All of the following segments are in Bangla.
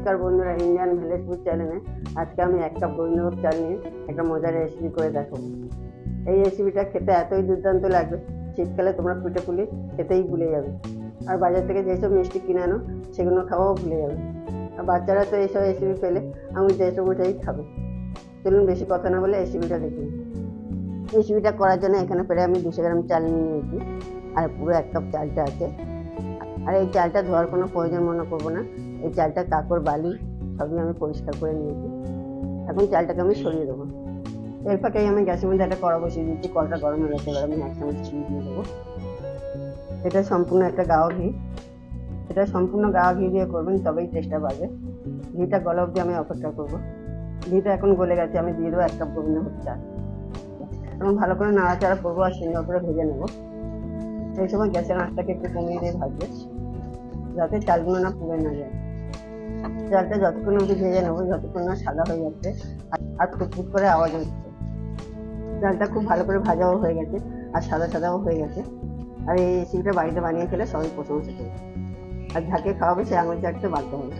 নমস্কার বন্ধুরা ইন্ডিয়ান ভিলেজ ফুড চ্যানেলে আজকে আমি এক কাপ গোবিন্দভোগ চাল নিয়ে একটা মজার রেসিপি করে দেখাবো। এই রেসিপিটা খেতে এতই দুর্দান্ত লাগবে, শীতকালে তোমরা পিঠে পুলি খেতেই ভুলে যাবে। আর বাজার থেকে যেসব মিষ্টি কিনে আনো, সেগুলো খাওয়াও ভুলে যাবে। আর বাচ্চারা তো এইসব রেসিপি পেলে আমি যেসব ওটাই খাবে। চলুন বেশি কথা না বলে রেসিপিটা দেখি। রেসিপিটা করার জন্য এখানে প্রায় আমি দুশো গ্রাম চাল নিয়ে নিয়েছি। আর পুরো এক কাপ চালটা আছে। আর এই চালটা ধোয়ার কোনো প্রয়োজন মনে করব না। এই চালটা কাকড় বালি সবই আমি পরিষ্কার করে নিয়েছি। এখন চালটাকে আমি সরিয়ে দেবো। এর ফাঁকেই আমি গ্যাসের মধ্যে একটা কড়া বসিয়ে দিচ্ছি, কড়াটা গরম হয়ে গেছে, এবার আমি এক চামচ ঘি দিয়ে দেবো। এটা সম্পূর্ণ একটা গাওয়া ঘি। এটা সম্পূর্ণ গাওয়া ঘি দিয়ে করবেন, তবেই টেস্টটা পাবে ঘিটা গলা অবধি আমি অপেক্ষা করব। ঘিটা এখন গলে গেছে, আমি দিয়ে দেবো এক কাপ গোবিন্দভোগ চাল এবং ভালো করে নাড়াচাড়া করব আর সুন্দর করে ভেজে নেব। সেই সময় গ্যাসের আঁচটাকে একটু কমিয়ে দিয়ে ভাজবে যাতে চালগুলো না পুড়ে না যায়। চালটা যতক্ষণ অবধি ভেজে নেব, যতক্ষণ না সাদা হয়ে যাচ্ছে, আর- আর ফুটফুট করে আওয়াজ হচ্ছে। চালটা খুব ভালো করে ভাজাও হয়ে গেছে, আর সাদা সাদাও হয়ে গেছে। আর এই রেসিপিটা বাড়িতে বানিয়ে খেলে সবাই প্রশংসা করবে। আর যাকে খাওয়াবে সে আঙুল চাটতে বাধ্য হবে।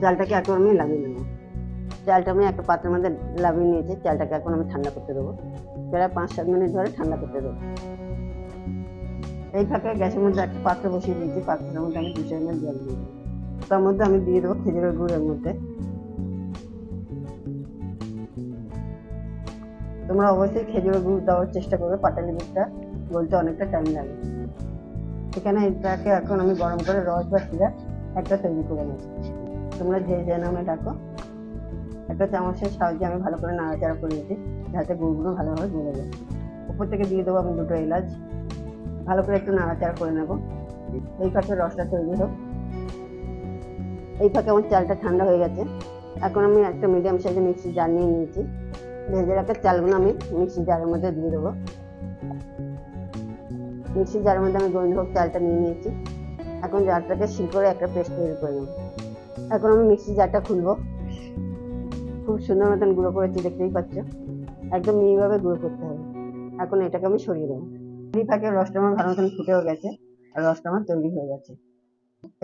চালটাকে এখন আমি লাগিয়ে নেব। চালটা আমি একটা পাত্রের মধ্যে লাভিয়ে নিয়েছি, চালটাকে এখন আমি ঠান্ডা করতে দেবো। প্রায় পাঁচ সাত মিনিট ধরে ঠান্ডা করতে দেবো। এই ফাঁকে গ্যাসের মধ্যে একটা পাত্র বসিয়ে দিয়েছি, পাত্রের মধ্যে আমি দুশো এমএল জল দিয়ে দেবো তার মধ্যে আমি দিয়ে দেবো খেজুরের গুড়ের মধ্যে। তোমরা অবশ্যই খেজুরের গুড় দেওয়ার চেষ্টা করবে, পাটালি গুড়টা বলতে অনেকটা টাইম লাগে। সেখানে এটাকে এখন আমি গরম করে রস বা সিরা একটা তৈরি করে নিই তোমরা যে যে নামে ডাকো, একটা চামচের সাহায্যে আমি ভালো করে নাড়াচাড়া করে দিচ্ছি যাতে গুড়গুলো ভালোভাবে গলে যায়। উপর থেকে দিয়ে দেবো আমি দুটো এলাচ। ভালো করে একটু নাড়াচাড়া করে নেব। এই ফাঁকে রসটা তৈরি হোক। এই ফাঁকে আমার চালটা ঠান্ডা হয়ে গেছে। এখন আমি একটা মিডিয়াম সাইজে মিক্সি জার নিয়ে নিয়েছি। ভেজে রাখা চালগুলো আমি মিক্সি জারের মধ্যে দিয়ে দেবো। মিক্সি জারের মধ্যে আমি গোবিন্দভোগ চালটা নিয়ে নিয়েছি। এখন জারটাকে শিল করে একটা পেস্ট তৈরি করে নেব। এখন আমি মিক্সি জারটা খুলবো। খুব সুন্দর মতন গুঁড়ো করেছি, দেখতেই পাচ্ছ। একদম মিহিভাবে গুঁড়ো করতে হবে। এখন এটাকে আমি সরিয়ে দেবো। এই ফাঁকে রসটা আমার ভালো মতন ফুটেও গেছে, আর রসটা আমার তৈরি হয়ে গেছে।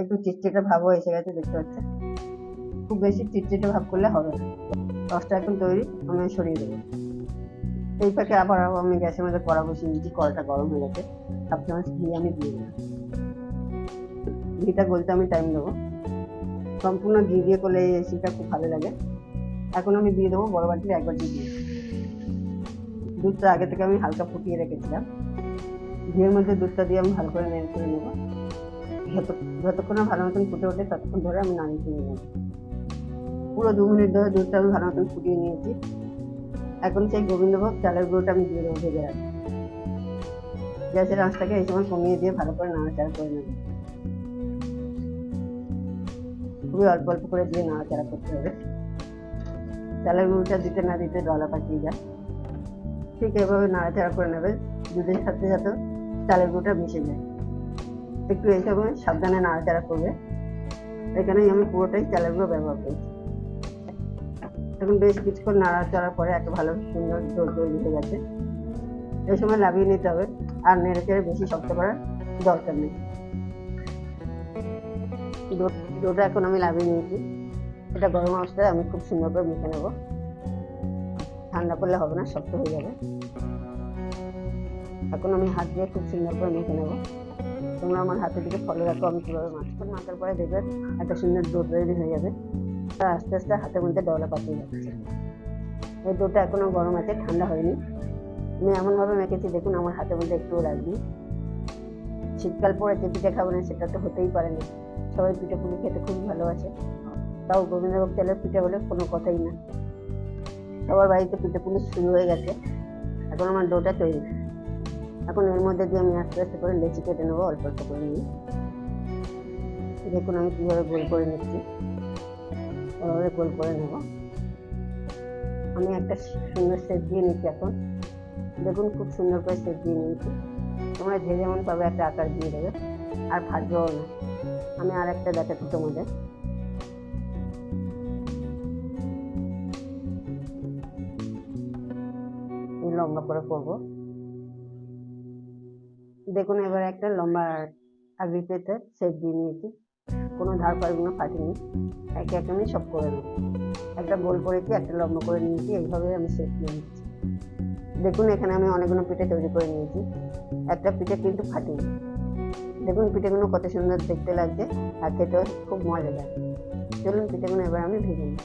একটু চিটচিটে ভাবও এসে গেছে, দেখতে পাচ্ছে খুব বেশি চিটচিটে ভাব করলে হবে না। রসটা এখন তৈরি আমি সরিয়ে দেবো। এই ফাঁকে আবার আমি গ্যাসের মধ্যে কড়া বসিয়ে দিচ্ছি কড়াটা গরম হয়ে গেছে। হাফ চামচ ঘি আমি দিয়ে দেবো ঘিটা গলতে আমি টাইম দেবো। সম্পূর্ণ ঘি দিয়ে করলে এই রেসিপিটা খুব ভালো লাগে। এখন আমি দিয়ে দেবো বড় বাটির এক বাটি দিয়ে। দুধটা আগে থেকে আমি হালকা ফুটিয়ে রেখেছিলাম। ঘিয়ের মধ্যে দুধটা দিয়ে আমি ভালো করে নেড়ে করে নেব। যত যতক্ষণ ভালো মতন ফুটে ওঠে, ততক্ষণ ধরে আমি নাড়িয়ে করে নেব। পুরো দু মিনিট ধরে দুধটা আমি ভালো মতন ফুটিয়ে নিয়েছি। এখন সেই গোবিন্দভোগ চালের গুঁড়োটা আমি দিয়ে দেবো ভেজে রাখব গ্যাসের আঁচটাকে এই সময় কমিয়ে দিয়ে ভালো করে নাড়াচাড়া করে নেব। খুবই অল্প অল্প করে দিয়ে নাড়াচাড়া করতে হবে। চালের গুঁড়োটা দিতে না দিতে ডলা পাকিয়ে যায়। ঠিক এভাবে নাড়াচাড়া করে নেবে। দুধের সাথে সাথে চালের গুঁড়োটা মিশে যায়। একটু এই সময় সাবধানে নাড়াচাড়া করবে। এখানেই আমি পুরোটাই চালের গুঁড়ো ব্যবহার করছি। এখন বেশ কিছুক্ষণ নাড়াচাড়ার পরে একটা ভালো সুন্দর ডো তৈরি হয়ে গেছে। এই সময় লাভিয়ে নিতে হবে। আর নেড়ে চেড়ে বেশি শক্ত করার দরকার নেই। ডোটা এখন আমি লাভিয়ে নিয়েছি। এটা গরম অবস্থায় আমি খুব সুন্দর করে মেখে নেব। ঠান্ডা করলে হবে না, শক্ত হয়ে যাবে। এখন আমি হাত দিয়ে খুব সুন্দর করে মেখে নেব। তোমরা আমার হাতের দিকে ফলো রাখো, আমি কীভাবে মাছটা মাখার পরে দেখবে একটা সুন্দর ডো তৈরি হয়ে যাবে। আর আস্তে আস্তে হাতের মধ্যে ডলা পাকিয়ে যাচ্ছে। এই ডোটা এখনও গরম আছে, ঠান্ডা হয়নি। আমি এমনভাবে মেখেছি, দেখুন আমার হাতের মধ্যে একটুও লাগবে। শীতকাল পরে যে পিঠে খাব না, সেটা তো হতেই পারে না। সবাই পিঠে পুলি খেতে খুব ভালোবাসে। তাও গোবিন্দভোগ চালের পিঠে বলে কোনো কথাই না। সবার বাড়িতে পিঠে পুলি শুরু হয়ে গেছে। এখন আমার ডোটা তৈরি। এখন এর মধ্যে দিয়ে আমি আস্তে আস্তে করে লেচি কেটে নেব, অল্প অল্প করে নিয়ে। দেখুন আমি কীভাবে গোল করে নিচ্ছি। ওভাবে গোল করে নেব। আমি একটা সুন্দর সেট দিয়ে নিচ্ছি এখন। দেখুন খুব সুন্দর করে সেট দিয়ে নিয়েছি। তোমরা যে যেমন পাবে একটা আকার দিয়ে দেবে, আর ফাটবেও না। আমি আর একটা দেখাচ্ছি তোমাদের। লম্বা করে করব। দেখুন, এবার একটা লম্বা আগড়ি পেতে সেট দিয়ে নিয়েছি। কোনো ধার ফারগুলো ফাটেনি। একে একে আমি সব করে নেব। একটা গোল করেছি, একটা লম্বা করে নিয়েছি। এইভাবে আমি সেট দিয়ে নিচ্ছি। দেখুন, এখানে আমি অনেকগুলো পিঠে তৈরি করে নিয়েছি। একটা পিঠে কিন্তু ফাটেনি। দেখুন, পিঠেগুলো কত সুন্দর দেখতে লাগছে আর খেতেও খুব মজা লাগে। চলুন, পিঠেগুলো এবার আমি ভেজে নিই।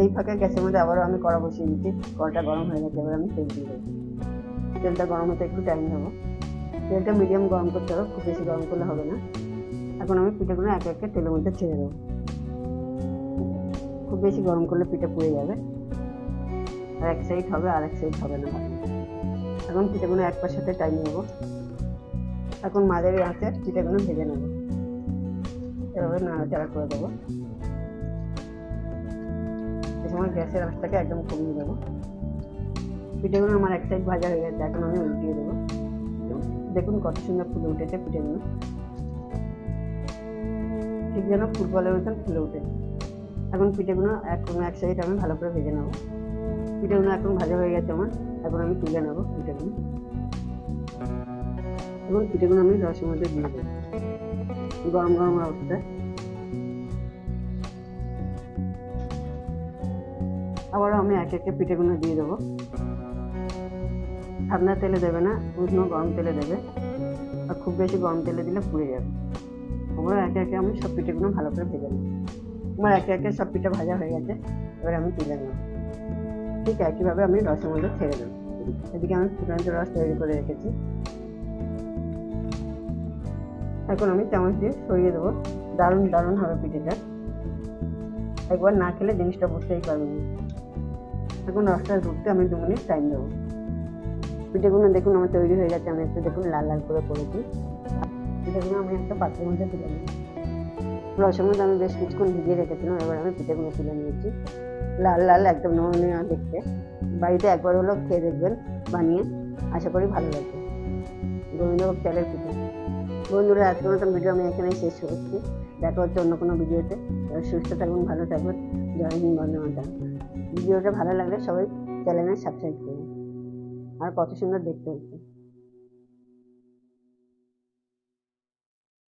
এই ফাঁকে গ্যাসের মধ্যে আবারও আমি কড়া বসিয়ে দিচ্ছি। কড়াটা গরম হয়ে গেছে, এবার আমি তেল দিয়ে দেবো। তেলটা গরম হতে একটু টাইম নেব। তেলটা মিডিয়াম গরম করতে হবে, খুব বেশি গরম করলে হবে না। এখন আমি পিঠেগুলো একে একে তেলের মধ্যে ছেড়ে দেবো। খুব বেশি গরম করলে পিঠে পুড়ে যাবে। আর এক সাইড হবে, আর এক সাইড হবে না। এখন পিঠেগুলো এক পাশ সাথে টাইম নেব। এখন মাঝারি আঁচে পিঠেগুলো ভেজে নেব। এভাবে নাড়াচাড়া করে দেবো। এই সময় গ্যাসের আঁচটাকে একদম কমিয়ে দেবো। পিঠেগুলো আমার এক সাইড ভাজা হয়ে গেছে, এখন আমি উল্টিয়ে দেবো। দেখুন কত সুন্দর ফুলে উঠেছে পিঠেগুলো ঠিক যেন ফুটবলের মতন ফুলে উঠেছে। এখন পিঠেগুলো এখন এক সাইড আমি ভালো করে ভেজে নেব। পিঠেগুলো এখন ভাজা হয়ে গেছে আমার, এখন আমি তুলে নেব পিঠেগুলো। এবং পিঠেগুলো আমি রসের মধ্যে দিয়ে দেবো। গরম গরম অবস্থায় আবারও আমি এক একে পিঠেগুলো দিয়ে দেবো। ঠান্ডা তেলে দেবে না, উষ্ণ গরম তেলে দেবে। আর খুব বেশি গরম তেলে দিলে পুড়ে যাবে। আবার একে একে আমি সব পিঠেগুলো ভালো করে ভেজে নেব। আমার একে একে সব পিঠে ভাজা হয়ে গেছে, এবার আমি তুলে নেব। ঠিক একইভাবে আমি রসের মধ্যে ছেড়ে দেবো। এদিকে আমি ফুটন্ত রস তৈরি করে রেখেছি। এখন আমি চামচ দিয়ে সরিয়ে দেবো। দারুণ দারুণ হবে পিঠেটা। একবার না খেলে জিনিসটা বুঝতেই পারবেন এখন রসটা ঢুকতে আমি দু মিনিট টাইম দেবো। পিঠেগুলো দেখুন, আমার তৈরি হয়ে গেছে, আমি একটু দেখুন লাল লাল করে করেছি। পিঠেগুলো আমি একটা পাত্রের মধ্যে তুলে নিই রসের মধ্যে আমি বেশ কিছুক্ষণ ভিজিয়ে রেখেছিলাম, এবার আমি পিঠেগুলো তুলে নিয়েছি। লাল লাল, একদম নমনীয় দেখতে। বাড়িতে একবার হলেও খেয়ে দেখবেন, বানিয়ে আশা করি ভালো লাগবে। গোবিন্দভোগ চালের পিঠে। বন্ধুরা, আজকের মতন ভিডিও আমি এখানেই শেষ করছি। দেখা হচ্ছে অন্য কোনো ভিডিওতে। সুস্থ থাকুন, ভালো থাকুন। জয় হিন্দ মাতা ভিডিওটা ভালো লাগলে সবাই চ্যানেলে সাবস্ক্রাইব করুন। আর কত সুন্দর দেখতে হচ্ছে।